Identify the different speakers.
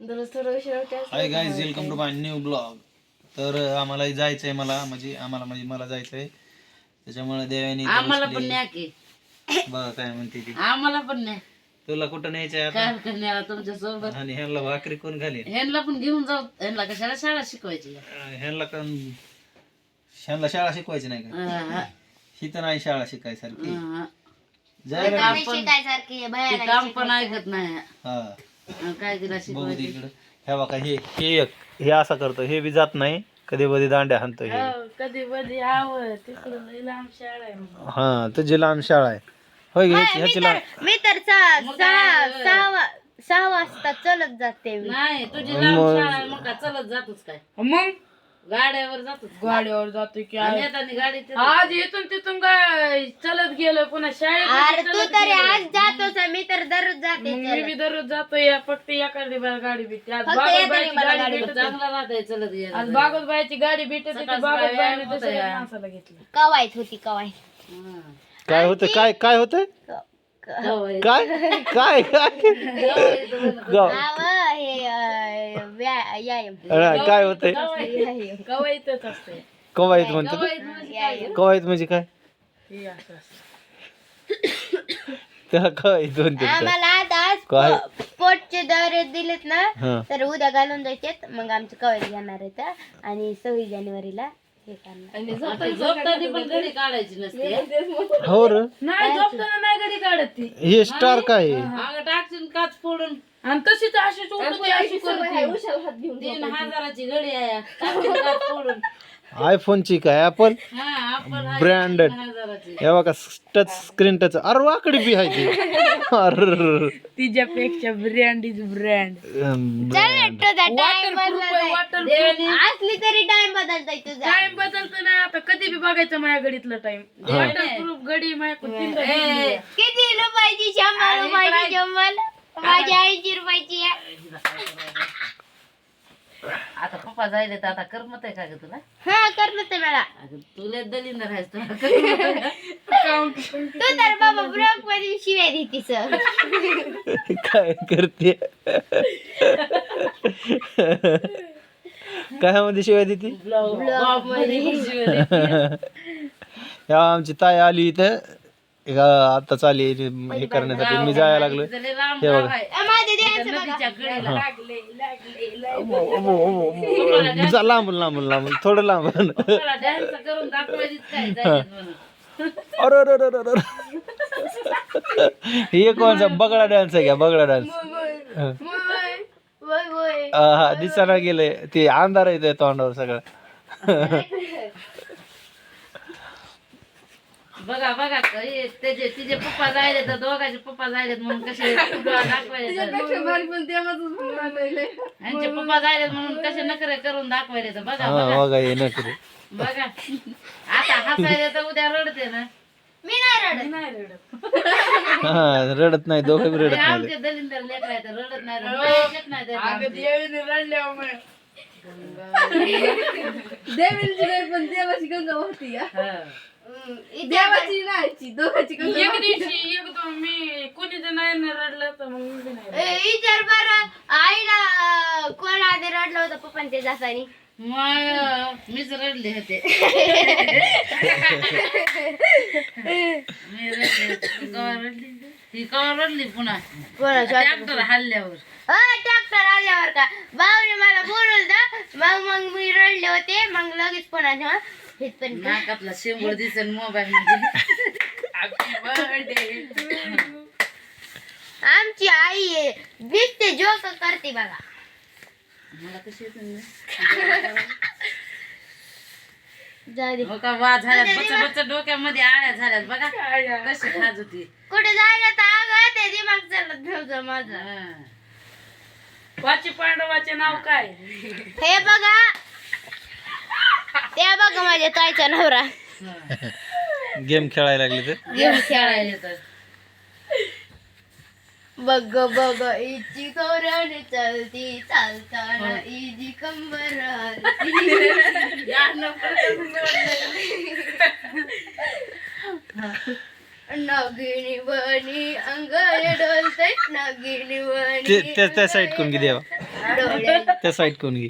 Speaker 1: Hi guys welcome to my new blog तर आम्हाला जायचंय मला म्हणजे आम्हाला म्हणजे मला जायचंय. त्याच्यामुळे देवानी
Speaker 2: आम्हाला पण न्या की.
Speaker 1: बघा काय म्हणते ती?
Speaker 2: आम्हाला पण न्या.
Speaker 1: तुला कुठं
Speaker 2: काय करण्याला तुमच्यासोबत.
Speaker 1: आणि ह्यांना भाकरी कोण घालीन?
Speaker 2: ह्यांना पण घेऊन जाऊ. ह्यांना कशाला शाळा शिकवायची?
Speaker 1: ह्यांना पण ह्यांना शाळा शिकवायची नाही का? ही तर नाही शाळा शिकायसारखी. जायला
Speaker 2: काम पण
Speaker 3: शिकायसारखी
Speaker 2: ते काम पण ऐकत नाही.
Speaker 1: हा.
Speaker 2: काय तिला
Speaker 1: बघू दे
Speaker 2: शिकवायची
Speaker 1: इकडं ह्या बघा हे हे एक. हे असं करतो. हे बी जात नाही. कधी कधी दांड्या हाणतो हे.
Speaker 3: कधी कधी हवं. तिकडं लई लांब शाळा आहे
Speaker 1: हा तुझी लांब शाळा आहे. होय ग, ह्याची
Speaker 3: मी तर सहा
Speaker 2: मग
Speaker 3: सहा
Speaker 2: काय?
Speaker 3: सहा वा- सहा वाजता चलत जाते मी.
Speaker 2: नाही तुझी लांब शाळा आहे मग चलत जातोच काय?
Speaker 3: मग?
Speaker 2: गाड्यावर जातोच
Speaker 3: गाडीवर जातो की
Speaker 2: आणि येताना गाडी ते-
Speaker 3: आज इथून तिथून काय? चलत गेलो पुन्हा शाळेत अरे तू तरी आज तर दररोज जाते मी बी दररोज जातो या फक्त एखादी गाडी भेटते आज बागोबाईची गाडी भेटते
Speaker 2: चांगला राहताय चलत गेला
Speaker 3: आज बागोबाईची गाडी भेटते दुसऱ्या माणसाला घेतली. कवायत होती कवायत.
Speaker 2: हं.
Speaker 1: काय होतं काय काय होतंय
Speaker 2: जावई.
Speaker 1: काय काय काय? गाव-
Speaker 3: हे अं, व्या- व्यायाम
Speaker 1: अरे, काय होतंय?
Speaker 3: कवायतच असते
Speaker 1: कवायत म्हणते कवायत म्हणजे काय?
Speaker 3: हे असं असतं.
Speaker 1: त्याला कवायत म्हणते
Speaker 3: आम्हाला आज
Speaker 1: काय?
Speaker 3: आज पोटचे दौरे दिलेत ना
Speaker 1: हा.
Speaker 3: तर उद्या घालून जायचे मग आमचे कवच घेणार आहेत आणि सव्वीस जानेवारीला. हे करणार
Speaker 2: आता झोपताना पण घरी काढायची नसते.
Speaker 1: हो र.
Speaker 3: नाही झोपताना नाही घडी काढत ती.
Speaker 1: हे स्टार काय आहे?
Speaker 2: अगं टाकशील काच फोडून.
Speaker 3: आणि तशीच अशीच उठते अशी करते.
Speaker 2: तीन हजाराची घडी आहे. टाकशील काच फोडून.
Speaker 1: आयफोनची काय? ऍपल
Speaker 2: हा आपण आहे.
Speaker 1: ब्रँडेड
Speaker 2: तीन हजाराची.
Speaker 1: हे बघा टच स्क्रीन टच अरे वाकडी बी आहे ती.
Speaker 3: तिच्यापेक्षा ब्रँड इज ब्रँड
Speaker 1: brand.
Speaker 3: असली तरी टाइम बदलता तुझा टाइम बदलतो नाही आता कधी बी बघायचं माझ्या घडीतलं टाइम प्रूफ घडी माझ्या किती रुपयाची शंभर रुपयाची शंभर? माझ्या ऐंशी रुपयाची आहे.
Speaker 2: आता पप्पा जायले तर आता करमत आहे का ग तुला?
Speaker 3: हा करलं ते मला.
Speaker 2: अगं तुला दलिंदर आहेस तुला
Speaker 3: तू तर बाबा ब्लॉकमध्ये शिव्या देतीस.
Speaker 1: काय करते? कशामध्ये शिवाय देते? या आमची ताई आली इथं. एका आताच आली हे करण्यासाठी. मी जायला लागलो हे बघा.
Speaker 2: आहे
Speaker 3: माझे बघा
Speaker 1: जा लांबून लांबून लांबून. थोडं लांबून. अरे अरे अरे अरे हे कोणचा? बगडा डान्स आहे का? बगडा डान्स हा दिसायला गेले ते अंधार येतोय तोंडावर सगळं
Speaker 2: बघा बघा हे त्याचे तिचे पप्पा जायले तर दोघांचे पप्पा जायलेत म्हणून कसे दाखवायले तर. यांचे पप्पा जायलेत म्हणून कसे नखरे करून दाखवायले तर बघा
Speaker 1: हा
Speaker 2: बघा.
Speaker 1: बघा हे
Speaker 2: बघा. आता हसायले तर उद्या रडते ना.
Speaker 3: मी नाही रडत.
Speaker 1: हा रडत नाही दोघं रडत नाही
Speaker 2: आमचे दलिंदर लेकर रडत नाही तर रडायचेच नाही ते आमचे.
Speaker 3: पण देवाची गंगा होती
Speaker 2: हा.
Speaker 3: देवाची नाही दोघाची गंगा एक दिवशी एकदम मी कोणी जर नाही रडलं तर मग मी नाही विचार बरं. आईला कोण आधी रडलं होतं पप्पांच्या जासानी?
Speaker 2: मग मीच रडले होते. मी रडले ती कवा रडली? ती कवा रडली पुन्हा? ट्रॅक्टर हल्ल्यावर.
Speaker 3: ट्रॅक्टर आल्यावर का? भाऊने मला बोलवलं. मग मग मी रडले होते. मग लगेच कोणाच्या पण
Speaker 2: नाकातला दिसेल मोबाईल मध्ये.
Speaker 3: आमची आई आहे दिसते जोक करते बघा.
Speaker 2: मला कशी येते ना?
Speaker 3: जाऊ दे.
Speaker 2: हो का? वा झाल्यात. बच्चा बच्चा डोक्यामध्ये आळ्या झाल्यात. बघा कशी खाज होती.
Speaker 3: कुठे जायला तर अगं ते दिमाग चालत नव्हतं माझं.
Speaker 2: हा.
Speaker 3: वाची पांडवाचे नाव काय? हे बघा. ते बघा माझ्या ताईचा नवरा.
Speaker 2: हा.
Speaker 1: गेम खेळायला लागले तर
Speaker 2: गेम खेळायला येतात.
Speaker 3: बघ बघ इची करण चलती चालताना इजी कंबर. नगिनी बनी अंग डोलते नगिनी बनी
Speaker 1: ते त्या- साईड कोण देवा.
Speaker 3: डोळे
Speaker 1: त्या साईड कोण घे.